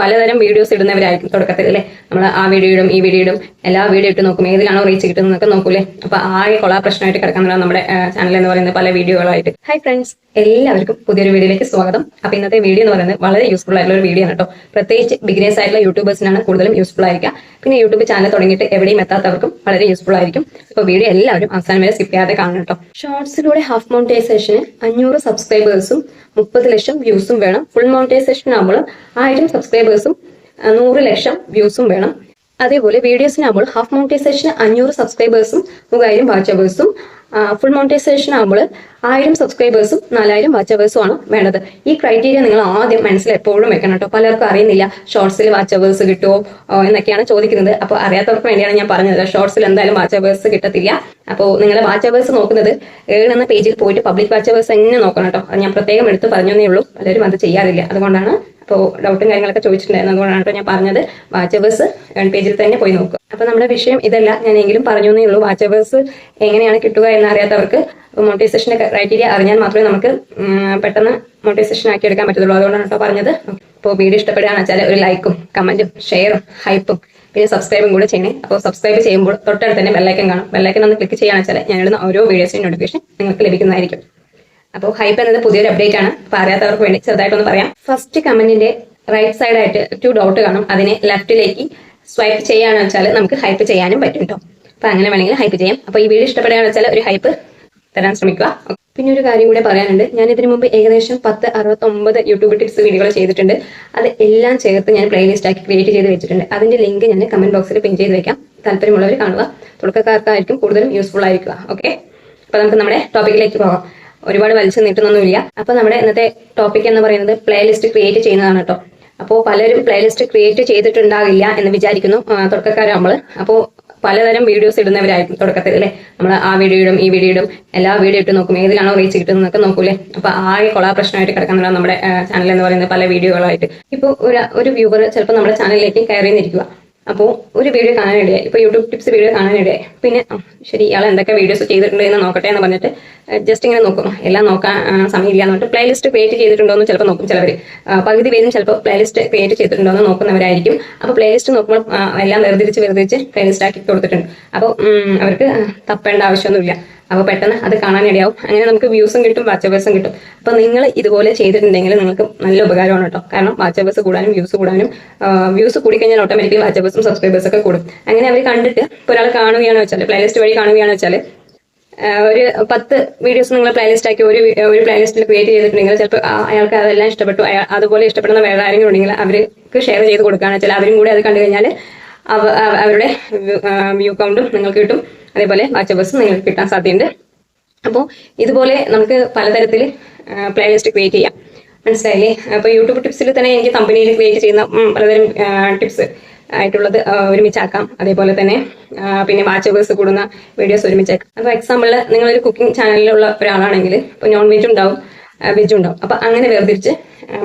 പലതരം വീഡിയോസ് ഇടുന്നവരായിരിക്കും തുടക്കത്തിൽ അല്ലേ? നമ്മൾ ആ വീഡിയോ ഇടും ഈ വീഡിയോ ഇടും എല്ലാ വീഡിയോ ഇട്ട് നോക്കും. ഏതിലാണോ റീച്ച് കിട്ടുന്നതൊക്കെ നോക്കൂലേ അപ്പൊ ആകെ കൊളാ പ്രശ്നമായിട്ട് കിടക്കാനുള്ള നമ്മുടെ ചാനൽ എന്ന് പറയുന്നത് പല വീഡിയോകളായിട്ട് ഹൈ ഫ്രണ്ട്സ് എല്ലാവർക്കും പുതിയൊരു വീഡിയോയിലേക്ക് സ്വാഗതം. അപ്പൊ ഇന്നത്തെ വീഡിയോ എന്ന് പറയുന്നത് വളരെ യൂസ്ഫുൾ ആയിട്ടുള്ള ഒരു വീഡിയോ ആണ് കേട്ടോ. പ്രത്യേകിച്ച് ബിഗിനേഴ്സ് ആയിട്ടുള്ള യൂട്യൂബേഴ്സിനാണ് കൂടുതലും യൂസ്ഫുൾ ആയിരിക്കുക. പിന്നെ യൂട്യൂബ് ചാനൽ തുടങ്ങിയിട്ട് എവിടെയും എത്താത്തവർക്കും വളരെ യൂസ്ഫുൾ ആയിരിക്കും. അപ്പോൾ വീഡിയോ എല്ലാവരും അവസാനം വരെ സ്കിപ്പ് ചെയ്യാതെ കാണണം കേട്ടോ. ഷോർട്സിലൂടെ ഹാഫ് മോണിറ്റൈസേഷന് അഞ്ഞൂറ് സബ്സ്ക്രൈബേഴ്സും മുപ്പത് ലക്ഷം വ്യൂസും വേണം. ഫുൾ മോണിറ്റൈസേഷൻ ആകുമ്പോൾ ആയിരം സബ്സ്ക്രൈബേഴ്സും നൂറ് ലക്ഷം വ്യൂസും വേണം. അതേപോലെ വീഡിയോസിനാകുമ്പോൾ ഹാഫ് മൗണ്ടൈസേഷന് അഞ്ഞൂറ് സബ്സ്ക്രൈബേഴ്സും മൂവായിരം വാച്ചബേഴ്സും ഫുൾ മോണിറ്റൈസേഷൻ ആകുമ്പോൾ ആയിരം സബ്സ്ക്രൈബേഴ്സും നാലായിരം വാച്ചവേഴ്സും ആണ് വേണ്ടത്. ഈ ക്രൈറ്റീരിയ നിങ്ങൾ ആദ്യം മനസ്സിൽ എപ്പോഴും വെക്കണം കേട്ടോ. പലർക്കും അറിയുന്നില്ല ഷോർട്സിൽ വാച്ചവേഴ്സ് കിട്ടുമോ എന്നൊക്കെയാണ് ചോദിക്കുന്നത്. അപ്പോൾ അറിയാത്തവർക്ക് വേണ്ടിയാണ് ഞാൻ പറഞ്ഞത് ഷോർട്സിൽ എന്തായാലും വാച്ചവേഴ്സ് കിട്ടത്തില്ല. അപ്പോൾ നിങ്ങളുടെ വാച്ചവേഴ്സ് നോക്കുന്നത് ഏഴ് എന്ന പേജിൽ പോയിട്ട് പബ്ലിക് വാച്ചവേഴ്സ് എങ്ങനെ നോക്കണം കേട്ടോ? അത് ഞാൻ പ്രത്യേകം എടുത്ത് പറഞ്ഞേ ഉള്ളൂ. പലരും അത് ചെയ്യാറില്ല. അതുകൊണ്ടാണ് അപ്പോൾ ഡൗട്ടും കാര്യങ്ങളൊക്കെ ചോദിച്ചിട്ടുണ്ടായിരുന്നു അതുകൊണ്ടാണ് ഞാൻ പറഞ്ഞത് വാച്ചവേഴ്സ് ഏൺ പേജിൽ തന്നെ പോയി നോക്കുക. അപ്പോൾ നമ്മുടെ വിഷയം ഇതല്ല. ഞാൻ എങ്കിലും പറഞ്ഞു എന്നേ ഉള്ളൂ. വാച്ചവേഴ്സ് എങ്ങനെയാണ് കിട്ടുക എന്ന് അറിയാത്തവർക്ക് മോട്ടിവേഷന്റെ ക്രൈറ്റീരിയ അറിഞ്ഞാൽ മാത്രമേ നമുക്ക് പെട്ടെന്ന് മോട്ടിവേഷൻ ആക്കി എടുക്കാൻ പറ്റത്തുള്ളൂ. അതുകൊണ്ടാണ് കേട്ടോ പറഞ്ഞത്. അപ്പോൾ വീഡിയോ ഇഷ്ടപ്പെടുകയാണെന്ന് വെച്ചാൽ ഒരു ലൈക്കും കമന്റും ഷെയറും ഹൈപ്പും പിന്നെ സബ്സ്ക്രൈബും കൂടെ ചെയ്യണേ. അപ്പോൾ സബ്സ്ക്രൈബ് ചെയ്യുമ്പോൾ തൊട്ടടുത്ത് തന്നെ ബെല്ലൈക്കൻ കാണും. ബെല്ലൈക്കൻ ഒന്ന് ക്ലിക്ക് ചെയ്യുകയാണെന്ന് വെച്ചാൽ ഞാനിടുന്ന ഓരോ വീഡിയോസിന്റെ നോട്ടിഫിക്കേഷൻ നിങ്ങൾക്ക് ലഭിക്കുന്നതായിരിക്കും. അപ്പോൾ ഹൈപ്പ് എന്നത് പുതിയൊരു അപ്ഡേറ്റ് ആണ്. അപ്പോൾ അറിയാത്തവർക്ക് വേണ്ടി ചെറുതായിട്ടൊന്ന് പറയാം. ഫസ്റ്റ് കമന്റിന്റെ റൈറ്റ് സൈഡായിട്ട് ടു ഡോട്ട് കാണും. അതിനെ ലെഫ്റ്റിലേക്ക് സ്വൈപ്പ് ചെയ്യുകയാണെന്ന് വെച്ചാൽ നമുക്ക് ഹൈപ്പ് ചെയ്യാനും പറ്റും കേട്ടോ അപ്പോൾ അങ്ങനെ വേണമെങ്കിൽ ഹൈപ്പ് ചെയ്യാം. അപ്പോൾ ഈ വീഡിയോ ഇഷ്ടപ്പെടുകയാണെന്ന് വെച്ചാൽ ഒരു ഹൈപ്പ് തരാൻ ശ്രമിക്കുക. പിന്നെ ഒരു കാര്യം കൂടെ പറയാനുണ്ട്. ഞാൻ ഇതിനു മുമ്പ് ഏകദേശം പത്ത് അറുപത്തൊമ്പത് യൂട്യൂബ് ടിപ്സ് വീഡിയോകൾ ചെയ്തിട്ടുണ്ട്. അത് എല്ലാം ചേർത്ത് ഞാൻ പ്ലേലിസ്റ്റ് ആക്കി ക്രിയേറ്റ് ചെയ്ത് വെച്ചിട്ടുണ്ട്. അതിന്റെ ലിങ്ക് ഞാൻ കമന്റ് ബോക്സിൽ പിൻ ചെയ്ത് വെക്കാം. താല്പര്യമുള്ളവർ കാണുക. തുടക്കക്കാർക്കായിരിക്കും കൂടുതലും യൂസ്ഫുൾ ആയിരിക്കുക. ഓക്കെ അപ്പൊ നമുക്ക് നമ്മുടെ ടോപ്പിക്കിലേക്ക് പോകാം. ഒരുപാട് വലിച്ചു നീട്ടുന്നൊന്നുമില്ല. അപ്പൊ നമ്മുടെ ഇന്നത്തെ ടോപ്പിക് എന്ന് പറയുന്നത് പ്ലേലിസ്റ്റ് ക്രിയേറ്റ് ചെയ്യുന്നതാണ് കേട്ടോ അപ്പോൾ പലരും പ്ലേലിസ്റ്റ് ക്രിയേറ്റ് ചെയ്തിട്ടുണ്ടാകില്ല എന്ന് വിചാരിക്കുന്നു തുടക്കക്കാരാകുമ്പോൾ. അപ്പോൾ പലതരം വീഡിയോസ് ഇടുന്നവരായിരിക്കും തുടക്കത്തിൽ അല്ലേ? നമ്മൾ ആ വീഡിയോ ഇടും ഈ വീഡിയോ ഇടും എല്ലാ വീഡിയോ ഇട്ട് നോക്കും ഏതിലാണോ റീച്ച് കിട്ടുന്നതൊക്കെ നോക്കൂലേ അപ്പൊ ആകെ കൊളാ പ്രശ്നമായിട്ട് കിടക്കുന്നതാണ് നമ്മുടെ ചാനൽ എന്ന് പറയുന്നത് പല വീഡിയോകളായിട്ട്. ഇപ്പോൾ ഒരു ഒരു വ്യൂവർ ചിലപ്പോൾ നമ്മുടെ ചാനലിലേക്ക് കയറി നിന്നിരിക്കുക അപ്പോൾ ഒരു വീഡിയോ കാണാനിടയായി. ഇപ്പോൾ യൂട്യൂബ് ടിപ്സ് വീഡിയോ കാണാനിടയായി. പിന്നെ ശരി ഇയാൾ എന്തൊക്കെ വീഡിയോസ് ചെയ്തിട്ടുണ്ട് എന്ന് നോക്കട്ടെ എന്ന് പറഞ്ഞിട്ട് ജസ്റ്റ് ഇങ്ങനെ നോക്കും. എല്ലാം നോക്കാൻ സമയമില്ല എന്ന് പറഞ്ഞിട്ട് പ്ലേലിസ്റ്റ് ക്രിയേറ്റ് ചെയ്തിട്ടുണ്ടോ എന്ന് ചിലപ്പോൾ നോക്കും ചിലവർ പകുതി പേരും ചിലപ്പോൾ പ്ലേലിസ്റ്റ് ക്രിയേറ്റ് ചെയ്തിട്ടുണ്ടോ എന്ന് നോക്കുന്നവരായിരിക്കും. അപ്പോൾ പ്ലേലിസ്റ്റ് നോക്കുമ്പോൾ എല്ലാം വേർതിരിച്ച് വേർതിരിച്ച് പ്ലേലിസ്റ്റ് ആക്കി കൊടുത്തിട്ടുണ്ട്. അപ്പോൾ അവർക്ക് തപ്പേണ്ട ആവശ്യമൊന്നുമില്ല. അപ്പോൾ പെട്ടെന്ന് അത് കാണാനിടയാവും അങ്ങനെ നമുക്ക് വ്യൂസും കിട്ടും വാച്ചവേഴ്സും കിട്ടും. അപ്പോൾ നിങ്ങൾ ഇതുപോലെ ചെയ്തിട്ടുണ്ടെങ്കിൽ നിങ്ങൾക്ക് നല്ല ഉപകാരമാണ് കേട്ടോ. കാരണം വാച്ചവേഴ്സ് കൂടാനും വ്യൂസ് കൂടാനും വ്യൂസ് കൂടിക്കഴിഞ്ഞാൽ ഓട്ടോമാറ്റിക്കലി സബ്സ്ക്രൈബേഴ്സ് ഒക്കെ കൂടും. അങ്ങനെ അവർ കണ്ടിട്ട് ഇപ്പോൾ ഒരാൾ കാണുകയാണെന്ന് വെച്ചാൽ പ്ലേലിസ്റ്റ് വഴി കാണുകയാണെന്ന് വെച്ചാൽ ഒരു പത്ത് വീഡിയോസ് നിങ്ങൾ പ്ലേലിസ്റ്റ് ആക്കി ഒരു ഒരു പ്ലേലിസ്റ്റിൽ ക്രിയേറ്റ് ചെയ്തിട്ടുണ്ടെങ്കിൽ ചിലപ്പോൾ അയാൾക്ക് അതെല്ലാം ഇഷ്ടപ്പെട്ടു. അതുപോലെ ഇഷ്ടപ്പെടുന്ന വേറെ ആരെങ്കിലും ഉണ്ടെങ്കിൽ അവർക്ക് ഷെയർ ചെയ്ത് കൊടുക്കുകയാണെന്ന് വെച്ചാൽ അവരും കൂടി അത് കണ്ടു കഴിഞ്ഞാൽ അവ അവ- അവരുടെ വ്യൂ കൗണ്ടും നിങ്ങൾക്ക് കിട്ടും. അതേപോലെ വാച്ചവേഴ്സും നിങ്ങൾക്ക് കിട്ടാൻ സാധ്യതയുണ്ട്. അപ്പോൾ ഇതുപോലെ നമുക്ക് പലതരത്തിൽ പ്ലേലിസ്റ്റ് ക്രിയേറ്റ് ചെയ്യാം. മനസ്സിലായില്ലേ? അപ്പോൾ യൂട്യൂബ് ടിപ്സിൽ തന്നെ എനിക്ക് കമ്പനിയിൽ ക്രിയേറ്റ് ചെയ്യുന്ന പലതരം ടിപ്സ് ആയിട്ടുള്ളത് ഒരുമിച്ചാക്കാം. അതേപോലെ തന്നെ പിന്നെ പിന്നെ വാച്ചവേഴ്സ് കൂടുന്ന വീഡിയോസ് ഒരുമിച്ചാക്കാം. അപ്പോൾ എക്സാമ്പിളിൽ നിങ്ങളൊരു കുക്കിംഗ് ചാനലിലുള്ള ഒരാളാണെങ്കിൽ ഇപ്പോൾ നോൺ വെജ് ഉണ്ടാവും വെജ് ഉണ്ടാവും. അപ്പോൾ അങ്ങനെ വേർതിരിച്ച്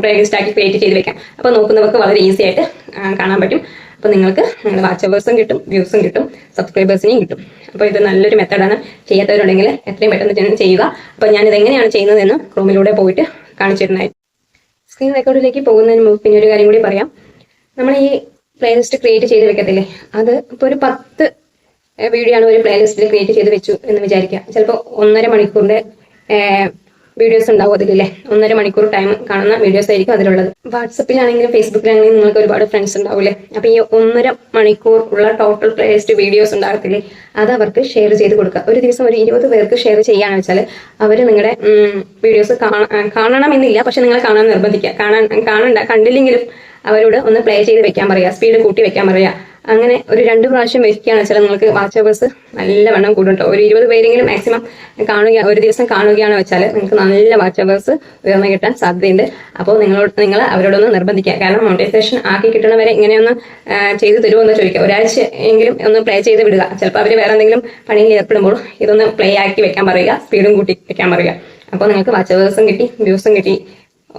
പ്ലേലിസ്റ്റ് ആക്കി ക്രിയേറ്റ് ചെയ്ത് വെക്കാം. അപ്പോൾ നോക്കുന്നവർക്ക് വളരെ ഈസി ആയിട്ട് കാണാൻ പറ്റും. അപ്പോൾ നിങ്ങൾക്ക് നിങ്ങളുടെ വാച്ചവേഴ്സും കിട്ടും വ്യൂസും കിട്ടും സബ്സ്ക്രൈബേഴ്സിനെയും കിട്ടും. അപ്പോൾ ഇത് നല്ലൊരു മെത്തേഡാണ് ചെയ്യാത്തവരുണ്ടെങ്കിൽ എത്രയും പെട്ടെന്ന് ചെയ്യുക. അപ്പോൾ ഞാനിത് എങ്ങനെയാണ് ചെയ്യുന്നതെന്ന് ക്രോമിലൂടെ പോയിട്ട് കാണിച്ചിരുന്നായിരുന്നു സ്ക്രീൻ റെക്കോർഡിലേക്ക് പോകുന്നതിന് മുമ്പ് പിന്നെ ഒരു കാര്യം കൂടി പറയാം. നമ്മൾ ഈ പ്ലേലിസ്റ്റ് ക്രിയേറ്റ് ചെയ്ത് വെക്കത്തില്ലേ? അത് ഇപ്പോൾ ഒരു പത്ത് വീഡിയോ ആണ് ഒരു പ്ലേലിസ്റ്റിൽ ക്രിയേറ്റ് ചെയ്ത് വെച്ചു എന്ന് വിചാരിക്കുക. ചിലപ്പോൾ ഒന്നര മണിക്കൂറിന്റെ വീഡിയോസ് ഉണ്ടാവും അതിലല്ലേ? ഒന്നര മണിക്കൂർ ടൈം കാണുന്ന വീഡിയോസ് ആയിരിക്കും അതിലുള്ളത്. വാട്സപ്പിലാണെങ്കിലും ഫേസ്ബുക്കിലാണെങ്കിലും നിങ്ങൾക്ക് ഒരുപാട് ഫ്രണ്ട്സ് ഉണ്ടാവില്ലേ? അപ്പോൾ ഈ ഒന്നര മണിക്കൂർ ഉള്ള ടോട്ടൽ പ്ലേലിസ്റ്റ് വീഡിയോസ് ഉണ്ടാകത്തില്ലേ അത് അവർക്ക് ഷെയർ ചെയ്ത് കൊടുക്കുക. ഒരു ദിവസം ഒരു ഇരുപത് പേർക്ക് ഷെയർ ചെയ്യാന്ന് വെച്ചാൽ അവർ നിങ്ങളുടെ വീഡിയോസ് കാണണമെന്നില്ല. പക്ഷെ നിങ്ങൾ കാണാൻ നിർബന്ധിക്കുക. കാണാൻ കാണണ്ട കണ്ടില്ലെങ്കിലും അവരോട് ഒന്ന് പ്ലേ ചെയ്ത് വെക്കാൻ പറയുക. സ്പീഡ് കൂട്ടി വെക്കാൻ പറയുക. അങ്ങനെ ഒരു രണ്ട് പ്രാവശ്യം വെക്കുകയാണ് വെച്ചാൽ നിങ്ങൾക്ക് നല്ല വണ്ണം കൂടും കേട്ടോ ഒരു ഇരുപത് പേരെങ്കിലും മാക്സിമം കാണുക ഒരു ദിവസം കാണുകയാണ് വെച്ചാൽ നിങ്ങൾക്ക് നല്ല വാച്ചവേഴ്സ് ഉയർന്നു കിട്ടാൻ സാധ്യതയുണ്ട്. അപ്പോൾ നിങ്ങളോട് നിങ്ങൾ അവരോടൊന്ന് നിർബന്ധിക്കുക. കാരണം മോണിറ്റൈസേഷൻ ആക്കി കിട്ടണവരെ ഇങ്ങനെയൊന്ന് ചെയ്ത് ചെയ്തു തരുമോ എന്ന് ചോദിക്കുക. ഒരാഴ്ച എങ്കിലും ഒന്ന് പ്ലേ ചെയ്ത് വിടുക. ചിലപ്പോൾ അവർ വേറെ എന്തെങ്കിലും പണിയിൽ ഏർപ്പെടുമ്പോൾ ഇതൊന്ന് പ്ലേ ആക്കി വെക്കാൻ പറയുക. സ്പീഡും കൂട്ടി വെക്കാൻ പറയുക. അപ്പോൾ നിങ്ങൾക്ക് വാച്ചവേഴ്സും കിട്ടി വ്യൂസും കിട്ടി.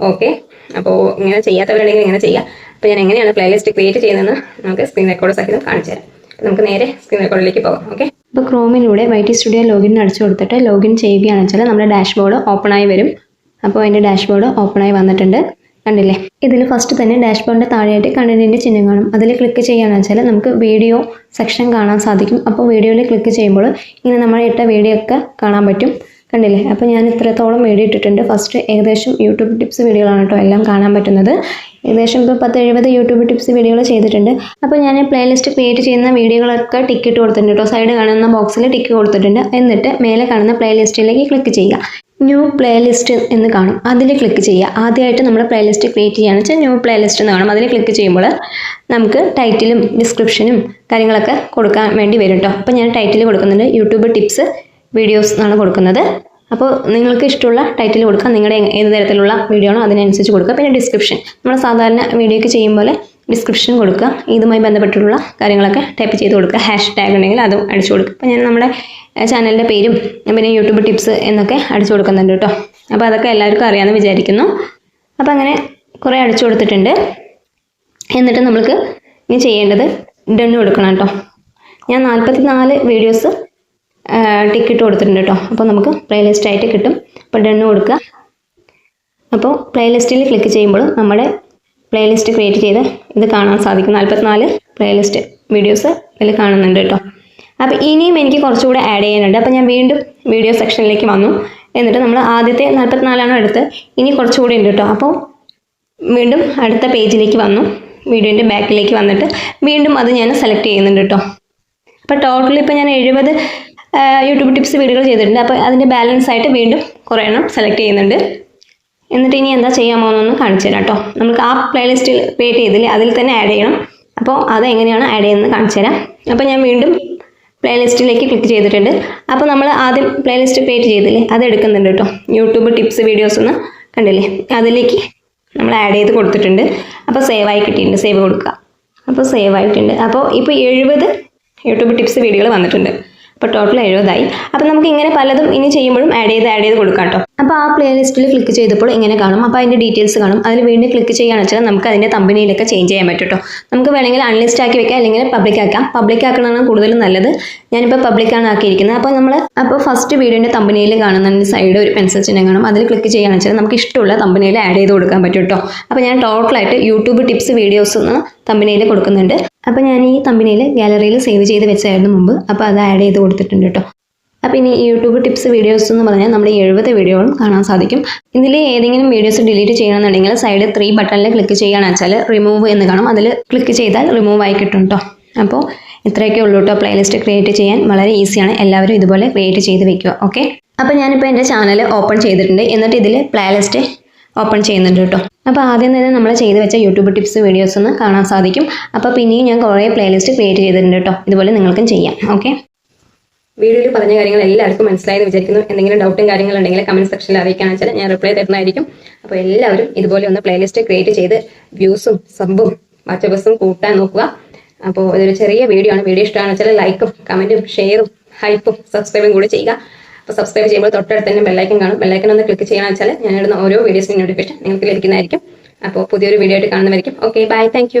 ഓക്കെ അപ്പോൾ ഇങ്ങനെ ചെയ്യാത്തവരുണ്ടെങ്കിൽ ഇങ്ങനെ ചെയ്യാം. അപ്പോൾ ഞാൻ എങ്ങനെയാണ് പ്ലേലിസ്റ്റ് ക്രിയേറ്റ് ചെയ്യുന്നതെന്ന് നമുക്ക് സ്ക്രീൻ റെക്കോർഡ് സഹിതം കാണിച്ചു തരാം. നമുക്ക് നേരെ സ്ക്രീൻ റെക്കോർഡിലേക്ക് പോകാം. ഓക്കെ അപ്പോൾ ക്രോമിലൂടെ വൈ ടി സ്റ്റുഡിയോ ലോഗിൻ അടിച്ചു കൊടുത്തിട്ട് ലോഗിൻ ചെയ്യുകയാണെന്ന് വെച്ചാൽ നമ്മുടെ ഡാഷ്ബോർഡ് ഓപ്പണായി വരും. അപ്പോൾ അതിന്റെ ഡാഷ്ബോർഡ് ഓപ്പണായി വന്നിട്ടുണ്ട്. കണ്ടില്ലേ? ഇതിൽ ഫസ്റ്റ് തന്നെ ഡാഷ്ബോർഡിന്റെ താഴെയായിട്ട് കണ്ടന്റിന്റെ ചിഹ്നം കാണും. അതിൽ ക്ലിക്ക് ചെയ്യുകയാണെന്ന് വെച്ചാൽ നമുക്ക് വീഡിയോ സെക്ഷൻ കാണാൻ സാധിക്കും. അപ്പോൾ വീഡിയോയിൽ ക്ലിക്ക് ചെയ്യുമ്പോൾ ഇങ്ങനെ നമ്മൾ ഇട്ട വീഡിയോ ഒക്കെ കാണാൻ പറ്റും. കണ്ടില്ലേ? അപ്പോൾ ഞാൻ ഇത്രത്തോളം വീഡിയോ ഇട്ടിട്ടുണ്ട്. ഫസ്റ്റ് ഏകദേശം യൂട്യൂബ് ടിപ്സ് വീഡിയോകളാണ് കേട്ടോ എല്ലാം കാണാൻ പറ്റുന്നത്. ഏകദേശം ഇപ്പോൾ പത്ത് എഴുപത് യൂട്യൂബ് ടിപ്സ് വീഡിയോകൾ ചെയ്തിട്ടുണ്ട്. അപ്പോൾ ഞാൻ പ്ലേലിസ്റ്റ് ക്രിയേറ്റ് ചെയ്യുന്ന വീഡിയോകളൊക്കെ ടിക്ക് ഇട്ട് കൊടുത്തിട്ടുണ്ട് കേട്ടോ. സൈഡ് കാണുന്ന ബോക്സിൽ ടിക്ക് കൊടുത്തിട്ടുണ്ട്. എന്നിട്ട് മേലെ കാണുന്ന പ്ലേലിസ്റ്റിലേക്ക് ക്ലിക്ക് ചെയ്യുക. ന്യൂ പ്ലേലിസ്റ്റ് എന്ന് കാണും. അതിൽ ക്ലിക്ക് ചെയ്യുക. ആദ്യമായിട്ട് നമ്മൾ പ്ലേലിസ്റ്റ് ക്രിയേറ്റ് ചെയ്യുകയാണെന്ന് വെച്ചാൽ ന്യൂ പ്ലേലിസ്റ്റ് എന്ന് കാണും. അതിൽ ക്ലിക്ക് ചെയ്യുമ്പോൾ നമുക്ക് ടൈറ്റിലും ഡിസ്ക്രിപ്ഷനും കാര്യങ്ങളൊക്കെ കൊടുക്കാൻ വേണ്ടി വരും കേട്ടോ. അപ്പോൾ ഞാൻ ടൈറ്റിൽ കൊടുക്കുന്നുണ്ട്. യൂട്യൂബ് ടിപ്സ് വീഡിയോസ് എന്നാണ് കൊടുക്കുന്നത്. അപ്പോൾ നിങ്ങൾക്ക് ഇഷ്ടമുള്ള ടൈറ്റിൽ കൊടുക്കാം. നിങ്ങളുടെ ഏത് തരത്തിലുള്ള വീഡിയോ ആണോ അതിനനുസരിച്ച് കൊടുക്കുക. പിന്നെ ഡിസ്ക്രിപ്ഷൻ നമ്മൾ സാധാരണ വീഡിയോയ്ക്ക് ചെയ്യുമ്പോൾ ഡിസ്ക്രിപ്ഷൻ കൊടുക്കുക. ഇതുമായി ബന്ധപ്പെട്ടുള്ള കാര്യങ്ങളൊക്കെ ടൈപ്പ് ചെയ്ത് കൊടുക്കുക. ഹാഷ് ടാഗ് ഉണ്ടെങ്കിൽ അതും അടിച്ചു കൊടുക്കുക. അപ്പോൾ ഞാൻ നമ്മുടെ ചാനലിന്റെ പേരും പിന്നെ യൂട്യൂബ് ടിപ്സ് എന്നൊക്കെ അടിച്ചു കൊടുക്കുന്നുണ്ട് കേട്ടോ. അപ്പോൾ അതൊക്കെ എല്ലാവർക്കും അറിയാമെന്ന് വിചാരിക്കുന്നു. അപ്പോൾ അങ്ങനെ കുറേ അടിച്ചു കൊടുത്തിട്ടുണ്ട്. എന്നിട്ട് നമ്മൾക്ക് ഇനി ചെയ്യേണ്ടത് ഡണ്ണ് കൊടുക്കണം കേട്ടോ. ഞാൻ നാൽപ്പത്തി നാല് വീഡിയോസ് ടിക്കറ്റ് കൊടുത്തിട്ടുണ്ട് കേട്ടോ അപ്പോൾ നമുക്ക് പ്ലേലിസ്റ്റ് ആയിട്ട് കിട്ടും. അപ്പോൾ ഡണ്ണ് കൊടുക്കുക. അപ്പോൾ പ്ലേലിസ്റ്റിൽ ക്ലിക്ക് ചെയ്യുമ്പോൾ നമ്മുടെ പ്ലേലിസ്റ്റ് ക്രിയേറ്റ് ചെയ്ത് ഇത് കാണാൻ സാധിക്കും. നാൽപ്പത്തിനാല് പ്ലേലിസ്റ്റ് വീഡിയോസ് ഇതിൽ കാണുന്നുണ്ട് കേട്ടോ അപ്പോൾ ഇനിയും എനിക്ക് കുറച്ചുകൂടെ ആഡ് ചെയ്യാനുണ്ട്. അപ്പോൾ ഞാൻ വീണ്ടും വീഡിയോ സെക്ഷനിലേക്ക് വന്നു. എന്നിട്ട് നമ്മൾ ആദ്യത്തെ നാൽപ്പത്തിനാലാണ് എടുത്ത് ഇനി കുറച്ചുകൂടി ഉണ്ട് കേട്ടോ അപ്പോൾ വീണ്ടും അടുത്ത പേജിലേക്ക് വന്നു. വീഡിയോന്റെ ബാക്കിലേക്ക് വന്നിട്ട് വീണ്ടും അത് ഞാൻ സെലക്ട് ചെയ്യുന്നുണ്ട് കേട്ടോ അപ്പോൾ ടോട്ടൽ ഇപ്പോൾ ഞാൻ എഴുപത് യൂട്യൂബ് ടിപ്സ് വീഡിയോകൾ ചെയ്തിട്ടുണ്ട്. അപ്പോൾ അതിന്റെ ബാലൻസ് ആയിട്ട് വീണ്ടും കുറേ എണ്ണം സെലക്ട് ചെയ്യുന്നുണ്ട്. എന്നിട്ട് ഇനി എന്താ ചെയ്യാൻ പോകുന്നതെന്ന് കാണിച്ചു തരാം കേട്ടോ നമുക്ക് ആ പ്ലേലിസ്റ്റിൽ ക്രിയേറ്റ് ചെയ്തില്ലേ അതിൽ തന്നെ ആഡ് ചെയ്യണം. അപ്പോൾ അത് എങ്ങനെയാണ് ആഡ് ചെയ്യുന്നത് കാണിച്ചു തരാം. അപ്പോൾ ഞാൻ വീണ്ടും പ്ലേലിസ്റ്റിലേക്ക് ക്ലിക്ക് ചെയ്തിട്ടുണ്ട്. അപ്പോൾ നമ്മൾ ആദ്യം പ്ലേലിസ്റ്റ് ക്രിയേറ്റ് ചെയ്തില്ലേ അത് എടുക്കുന്നുണ്ട് കേട്ടോ യൂട്യൂബ് ടിപ്സ് വീഡിയോസ് ഒന്ന് കണ്ടില്ലേ അതിലേക്ക് നമ്മൾ ആഡ് ചെയ്ത് കൊടുത്തിട്ടുണ്ട്. അപ്പോൾ സേവ് ആയി കിട്ടിയിട്ടുണ്ട് സേവ് കൊടുക്കുക. അപ്പോൾ സേവ് ആയിട്ടുണ്ട്. അപ്പോൾ ഇപ്പോൾ എഴുപത് യൂട്യൂബ് ടിപ്സ് വീഡിയോകൾ വന്നിട്ടുണ്ട്. അപ്പോൾ ടോട്ടൽ എഴുപതായി. അപ്പോൾ നമുക്ക് ഇങ്ങനെ പലതും ഇനി ചെയ്യുമ്പോഴും ആഡ് ചെയ്ത് ആഡ് ചെയ്ത് കൊടുക്കാം കേട്ടോ അപ്പോൾ ആ പ്ലേ ലിസ്റ്റിൽ ക്ലിക്ക് ചെയ്തപ്പോൾ ഇങ്ങനെ കാണും. അപ്പോൾ അതിന്റെ ഡീറ്റെയിൽസ് കാണും. അതിൽ വീണ്ടും ക്ലിക്ക് ചെയ്യുകയാണെന്ന് വെച്ചാൽ നമുക്ക് അതിന്റെ തമ്പനിയിലൊക്കെ ചേഞ്ച് ചെയ്യാൻ പറ്റും കേട്ടോ നമുക്ക് വേണമെങ്കിൽ അൺലിസ്റ്റ് ആക്കി വെക്കാം അല്ലെങ്കിൽ പബ്ലിക് ആക്കാം. പബ്ലിക് ആക്കണതാണ് കൂടുതലും നല്ലത്. ഞാനിപ്പോൾ പബ്ലിക്കാണ് ആക്കിയിരിക്കുന്നത്. അപ്പോൾ നമ്മൾ അപ്പോൾ ഫസ്റ്റ് വീഡിയോന്റെ തമ്പനിയിൽ കാണുന്ന സൈഡ് ഒരു പെൻസിൽ ചിഹ്നം കാണും. അതിൽ ക്ലിക്ക് ചെയ്യുകയാണെന്ന് വെച്ചാൽ നമുക്ക് ഇഷ്ടമുള്ള തമ്പനിയിൽ ആഡ് ചെയ്ത് കൊടുക്കാൻ പറ്റും കേട്ടോ അപ്പോൾ ഞാൻ ടോട്ടലായിട്ട് യൂട്യൂബ് ടിപ്സ് വീഡിയോസ് എന്ന് തമ്പനിയിൽ കൊടുക്കുന്നുണ്ട്. അപ്പോൾ ഞാൻ ഈ തമ്പിനയിൽ ഗാലറിയിൽ സേവ് ചെയ്ത് വെച്ചായിരുന്നു മുമ്പ്. അപ്പോൾ അത് ആഡ് ചെയ്ത് കൊടുത്തിട്ടുണ്ട് കേട്ടോ അപ്പോൾ ഇനി യൂട്യൂബ് ടിപ്സ് വീഡിയോസ് എന്ന് പറഞ്ഞാൽ നമ്മുടെ എഴുപത് വീഡിയോകളും കാണാൻ സാധിക്കും. ഇതിൽ ഏതെങ്കിലും വീഡിയോസ് ഡിലീറ്റ് ചെയ്യണമെന്നുണ്ടെങ്കിൽ സൈഡ് ത്രീ ബട്ടണിൽ ക്ലിക്ക് ചെയ്യുകയാണെന്ന് വെച്ചാൽ റിമൂവ് എന്ന് കാണും. അതിൽ ക്ലിക്ക് ചെയ്താൽ റിമൂവ് ആയി കിട്ടും കേട്ടോ അപ്പോൾ ഇത്രയൊക്കെ ഉള്ളൂ കേട്ടോ പ്ലേലിസ്റ്റ് ക്രിയേറ്റ് ചെയ്യാൻ. വളരെ ഈസിയാണ് എല്ലാവരും ഇതുപോലെ ക്രിയേറ്റ് ചെയ്ത് വെക്കുക. ഓക്കെ അപ്പോൾ ഞാനിപ്പോൾ എന്റെ ചാനൽ ഓപ്പൺ ചെയ്തിട്ടുണ്ട്. എന്നിട്ട് ഇതിൽ പ്ലേലിസ്റ്റ് ഓപ്പൺ ചെയ്യുന്നുണ്ട് കേട്ടോ. അപ്പോൾ ആദ്യം തന്നെ നമ്മൾ ചെയ്ത് വെച്ച യൂട്യൂബ് ടിപ്സ് വീഡിയോസ് ഒന്ന് കാണാൻ സാധിക്കും. അപ്പോൾ പിന്നെയും ഞാൻ കുറേ പ്ലേലിസ്റ്റ് ക്രിയേറ്റ് ചെയ്തിട്ടുണ്ട് കേട്ടോ. ഇതുപോലെ നിങ്ങൾക്കും ചെയ്യാം. ഓക്കെ വീഡിയോയിൽ പറഞ്ഞ കാര്യങ്ങൾ എല്ലാവർക്കും മനസ്സിലായെന്ന് വിചാരിക്കുന്നു. എന്തെങ്കിലും ഡൗട്ടും കാര്യങ്ങളുണ്ടെങ്കിൽ കമന്റ് സെക്ഷനിൽ അറിയിക്കാന്ന് വെച്ചാൽ ഞാൻ റിപ്ലൈ തരുന്നതായിരിക്കും. അപ്പോൾ എല്ലാവരും ഇതുപോലെ ഒന്ന് പ്ലേലിസ്റ്റ് ക്രിയേറ്റ് ചെയ്ത് വ്യൂസും സബും വാച്ചബസും കൂട്ടാൻ നോക്കുക. അപ്പോൾ ഇതൊരു ചെറിയ വീഡിയോ ആണ്. വീഡിയോ ഇഷ്ടമാണെന്ന് വെച്ചാൽ ലൈക്കും കമന്റും ഷെയറും ഹൈപ്പും സബ്സ്ക്രൈബും കൂടി ചെയ്യുക. അപ്പോൾ സബ്സ്ക്രൈബ് ചെയ്യുമ്പോൾ തൊട്ടടുത്ത് തന്നെ ബെല്ലൈക്കൻ കാണും. ബെല്ലൈക്കൻ ഒന്ന് ക്ലിക്ക് ചെയ്യണം വെച്ചാൽ ഞാൻ ഇടുന്ന ഓരോ വീഡിയോസിനും നോട്ടിഫിക്കേഷൻ നിങ്ങൾക്ക് ലഭിക്കുന്നതായിരിക്കും. അപ്പോൾ പുതിയൊരു വീഡിയോ ആയിട്ട് കാണുന്നതായിരിക്കും ഓക്കെ ബൈ താങ്ക്